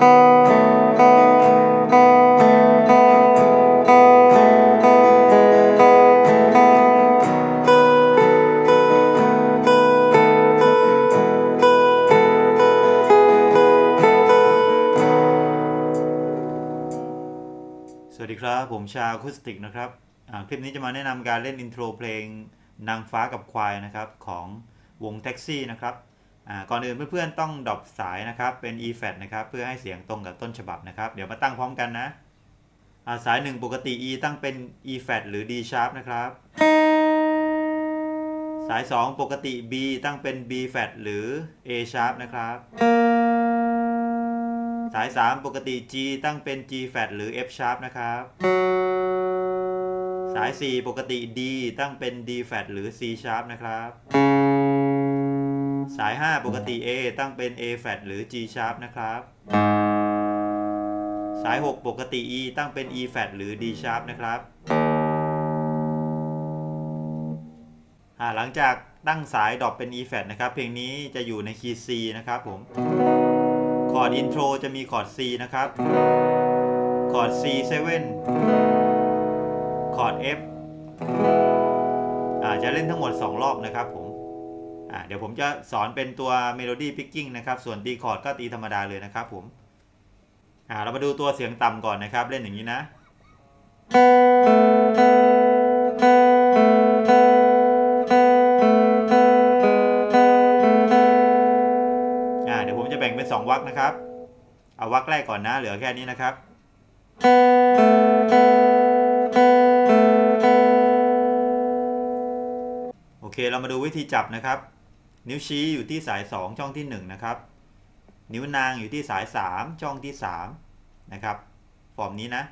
สวัสดีครับ ผมชาคุสติกนะครับคลิปนี้จะมาแนะนำการเล่นอินโทรเพลงนางฟ้ากับควายนะครับ ของวงแท็กซี่นะครับ ก่อนอื่นเพื่อนๆต้องดรอปสายนะครับเป็น e f a t นะครับเพื่อให้เสียงตรงกับต้นฉบับนะครับ เดี๋ยวมาตั้งพร้อมกันนะาสายหนึ่งปกติ e ตั้งเป็น e flat หรือ d sharp นะครับ สาย 2 ปกติ b ตั้งเป็น b flat หรือ a sharp นะครับ สาย 3 ปกติ G ตั้งเป็น G flat หรือ F sharp นะครับ สาย 4 ปกติ D ตั้งเป็น D flat หรือ C sharp นะครับ สาย 5 ปกติ A ตั้งเป็น A flat หรือ G sharp นะครับ สาย 6 ปกติ E ตั้งเป็น E flat หรือ D sharp นะครับอ่าหลังจากตั้งสายดรอปเป็น E flat นะครับ เพลงนี้จะอยู่ในคีย์ C นะครับผม คอร์ดอินโทรจะมีคอร์ด C นะครับ คอร์ด C7 คอร์ด F อ่าจะเล่นทั้งหมด 2 รอบนะครับผมอ่า เดี๋ยวผมจะสอนเป็นตัวเมโลดี้พิกกิ้งนะครับ ส่วนตีคอร์ดก็ตีธรรมดาเลยนะครับผมอ่าเรามาดูตัวเสียงต่ำก่อนนะครับ เล่นอย่างนี้นะอ่าเดี๋ยวผมจะแบ่งเป็น 2วรรคนะครับ เอาวรรคแรกก่อนนะ เหลือแค่นี้นะครับโอเค เรามาดูวิธีจับนะครับ นิ้วชี้อยู่ที่สาย 2 ช่องที่ 1 นะครับ นิ้วนางอยู่ที่สาย 3 ช่องที่ 3 นะครับ ฟอร์มนี้นะ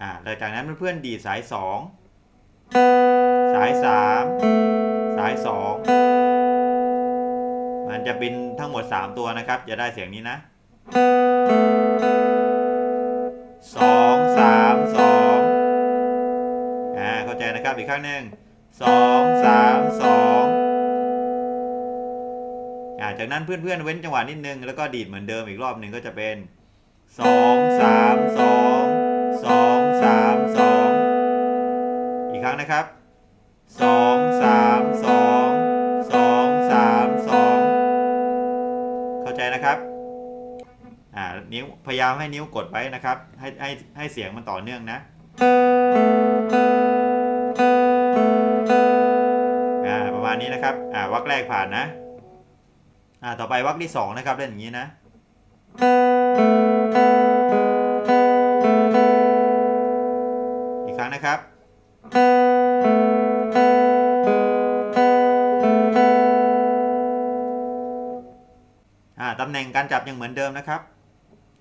อ่าหลังจากนั้นเพื่อนๆดีดสาย 2 สาย 3 สาย 2 มันจะบินทั้งหมด 3 ตัวนะครับ จะได้เสียงนี้นะสองสามสองอ่าเข้าใจนะครับอีกครั้งหนึ่งสองสามสอง จากนั้นเพื่อนๆเว้นจังหวะนิดนึงแล้วก็ดีดเหมือนเดิมอีกรอบหนึ่งก็จะเป็นสองสามสองสองสามสองอีกครั้งนะครับสองสามสองสองสามสองเข้าใจนะครับอ่านิ้วพยายามให้นิ้วกดไว้นะครับ ให้ให้ให้เสียงมันต่อเนื่องนะอ่าประมาณนี้นะครับอ่าวักแรกผ่านนะ อ่าต่อไปวักที่สองนะครับเล่นอย่างนี้นะอีกครั้งนะครับอ่าตำแหน่งการจับยังเหมือนเดิมนะครับ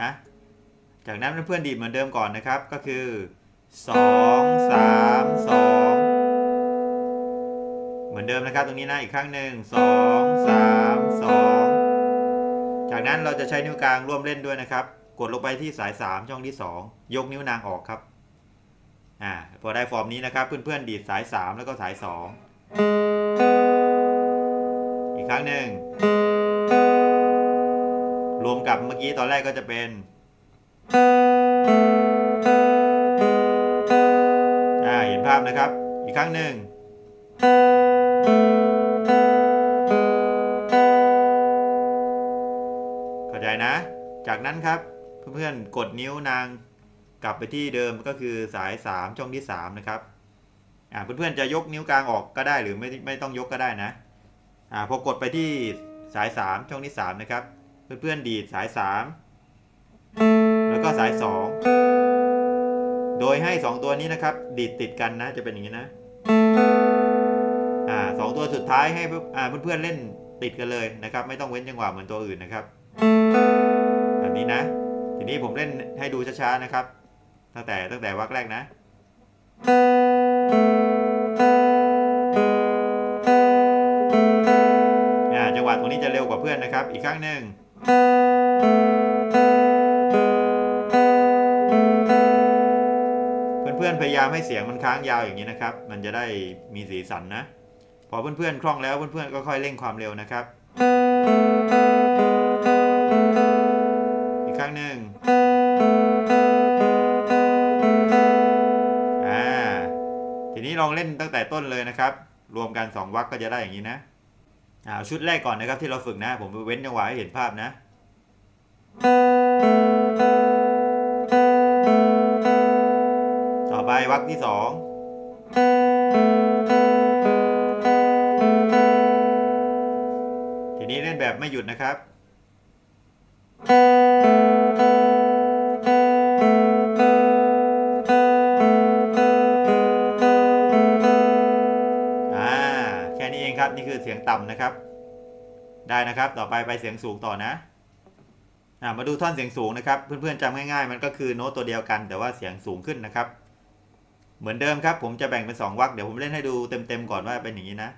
นะจากนั้นเพื่อนๆดีดเหมือนเดิมก่อนนะครับก็คือ 2 3 2 เหมือนเดิมนะครับตรงนี้นะอีกครั้งหนึ่ง2 3 2 จากนั้นเราจะใช้นิ้วกลางร่วมเล่นด้วยนะครับ กดลงไปที่สาย 3 ช่องที่ 2 ยกนิ้วนางออกครับอ่าพอได้ฟอร์มนี้นะครับ เพื่อนๆดีดสาย 3 แล้วก็สาย 2 อีกครั้งหนึ่งรวมกับเมื่อกี้ตอนแรกก็จะเป็นอ่าเห็นภาพนะครับ อีกครั้งหนึ่ง นั้นครับ เพื่อนๆกดนิ้วนางกลับไปที่เดิมก็คือสาย 3 ช่องที่ 3 นะครับอ่าเพื่อนๆจะยกนิ้วกลางออกก็ได้หรือไม่ไม่ต้องยกก็ได้นะอ่าพอกดไปที่สาย 3 ช่องที่ 3 นะครับ เพื่อนๆดีดสาย 3 แล้วก็สาย 2 โดยให้ 2 ตัวนี้นะครับ ดีดติดกันนะจะเป็นอย่างนี้นะอ่าสองตัวสุดท้ายให้อ่าเพื่อนๆเล่นติดกันเลยนะครับ ไม่ต้องเว้นจังหวะเหมือนตัวอื่นนะครับ นี้นะ ทีนี้ผมเล่นให้ดูช้าๆนะครับ ตั้งแต่ตั้งแต่วักแรกนะ จังหวะตรงนี้จะเร็วกว่าเพื่อนนะครับ อีกครั้งหนึ่งเพื่อนๆพยายามให้เสียงมันค้างยาวอย่างนี้นะครับ มันจะได้มีสีสันนะ พอเพื่อนๆคล่องแล้วเพื่อนๆก็ค่อยเร่งความเร็วนะครับ รั้งหนึ่งทีนี้ลองเล่นตั้งแต่ต้นเลยนะครับ รวมกัน 2 วักก็จะได้อย่างนี้นะอาชุดแรกก่อนนะครับที่เราฝึกนะ ผมเว้นจังหวะให้เห็นภาพนะต่อไปวักที่สองทีนี้เล่นแบบไม่หยุดนะครับ นี่คือเสียงต่ำนะครับ ได้นะครับต่อไปไปเสียงสูงต่อนะอ่ามาดูท่อนเสียงสูงนะครับ เพื่อนๆจำง่ายๆ มันก็คือโน้ตตัวเดียวกัน แต่ว่าเสียงสูงขึ้นนะครับ เหมือนเดิมครับผมจะแบ่งเป็นสองวรรคเดี๋ยวผมเล่นให้ดูเต็มๆก่อนว่าเป็นอย่างนี้นะ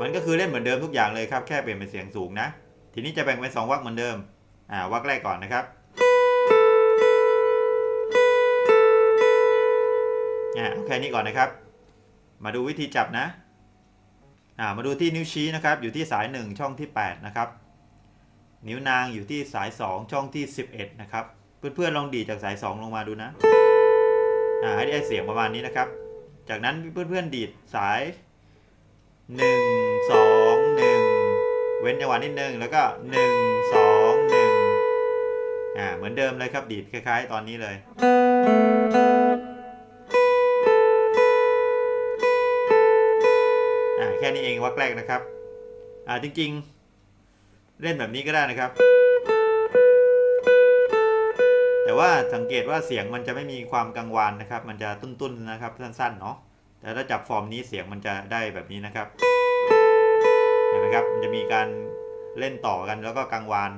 มันก็คือเล่นเหมือนเดิมทุกอย่างเลยครับแค่เปลี่ยนเป็นเสียงสูงนะ ทีนี้จะแบ่งเป็นสองวรรคเหมือนเดิมอ่าวรรคแรกก่อนนะครับ อ่าเอาแค่นี้ก่อนนะครับ มาดูวิธีจับนะอ่ามาดูที่นิ้วชี้นะครับ อยู่ที่สาย 1 ช่องที่ 8 นะครับ นิ้วนางอยู่ที่สาย 2 ช่องที่ 11 นะครับ เพื่อนๆลองดีจากสาย 2 ลงมาดูนะอ่าให้ได้เสียงประมาณนี้นะครับ จากนั้นเพื่อนๆดีดสาย 1 2 1 เว้นจังหวะนิดนึงแล้วก็ 1 2 1อ่าเหมือนเดิมเลยครับดีดคล้าย ๆ ตอนนี้เลย นี้เองวักแรกนะครับ อ่าจริง ๆ เล่นแบบนี้ก็ได้นะครับ แต่ว่าสังเกตว่าเสียงมันจะไม่มีความกังวานนะครับ มันจะตุ้นๆนะครับสั้นๆเนาะแต่ถ้าจับฟอร์มนี้เสียงมันจะได้แบบนี้นะครับเห็นไหมครับมันจะมีการเล่นต่อกันแล้วก็กังวาน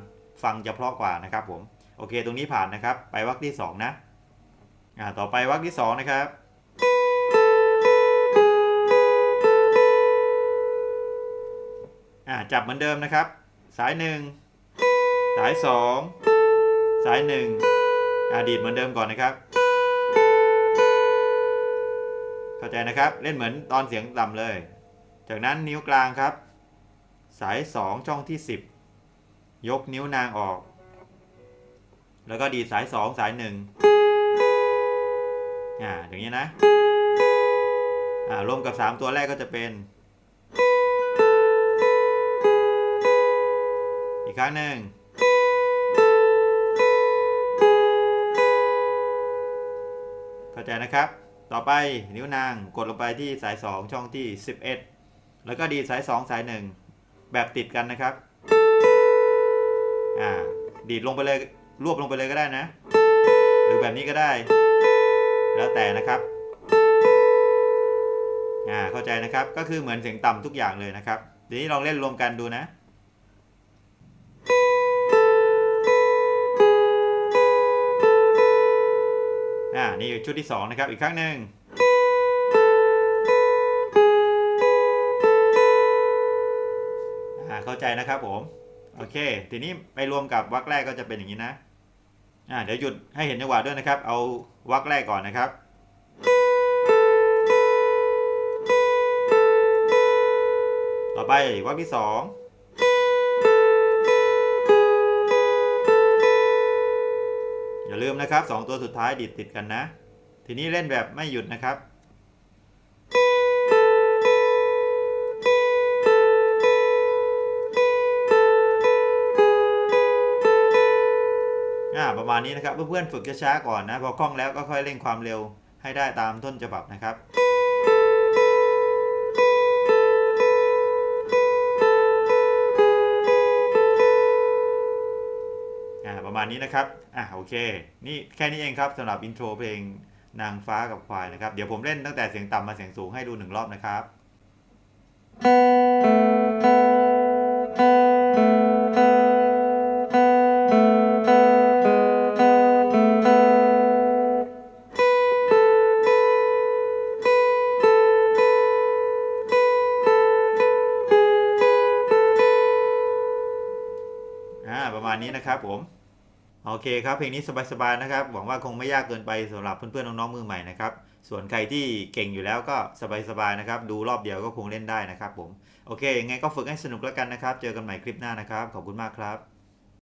ฟังจะเพราะกว่านะครับผมโอเคตรงนี้ผ่านนะครับ ไปวรรคที่สองนะอ่าต่อไปวรรคที่สองนะครับ จับเหมือนเดิมนะครับ สายหนึ่งสายสองสายหนึ่งอ่าดีดเหมือนเดิมก่อนนะครับ เข้าใจนะครับเล่นเหมือนตอนเสียงต่ำเลย จากนั้นนิ้วกลางครับ สายสองช่องที่สิบยกนิ้วนางออก แล้วก็ดีดสายสองสายหนึ่งอ่าอย่างนี้นะอ่ารวมกับสามตัวแรกก็จะเป็น อีกครั้งหนึ่งเข้าใจนะครับ ต่อไปนิ้วนางกดลงไปที่สาย 2 ช่องที่ 11 แล้วก็ดีสาย 2 สาย 1 แบบติดกันนะครับอ่าดีดลงไปเลยรวบลงไปเลยก็ได้นะ หรือแบบนี้ก็ได้ แล้วแต่นะครับอ่าเข้าใจนะครับก็คือเหมือนเสียงต่ำทุกอย่างเลยนะครับทีนี้ลองเล่นรวมกันดูนะ อ่า นี่ชุดที่ 2 นะครับ อีกครั้งหนึ่งอ่า เข้าใจนะครับผม โอเค ทีนี้ไปรวมกับวรรคแรกก็จะเป็นอย่างนี้นะ อ่า เดี๋ยวหยุดให้เห็นจังหวะด้วยนะครับ เอาวรรคแรกก่อนนะครับต่อไปวรรคที่2อย่ นะครับ 2 ตัวสุดท้ายดิดติดกันนะ ทีนี้เล่นแบบไม่หยุดนะครับอ่ประมาณนี้นะครับเพื่อนๆฝึกช้าๆก่อนนะ พอคล่องแล้วก็ค่อยเร่งความเร็วให้ได้ตามต้นฉบับนะครับ ประมาณนี้นะครับ อ่าโอเค นี่แค่นี้เองครับสำหรับอินโทรเพลงนางฟ้ากับควายนะครับ เดี๋ยวผมเล่นตั้งแต่เสียงต่ำมาเสียงสูงให้ดูหนึ่งรอบนะครับ อ่า ประมาณนี้นะครับผม โอเคครับเพลงนี้สบายๆนะครับ หวังว่าคงไม่ยากเกินไปสำหรับเพื่อนๆน้องๆมือใหม่นะครับ ส่วนใครที่เก่งอยู่แล้วก็สบายๆนะครับ ดูรอบเดียวก็คงเล่นได้นะครับผม โอเคยังไงก็ฝึกให้สนุกแล้วกันนะครับ เจอกันใหม่คลิปหน้านะครับ ขอบคุณมากครับ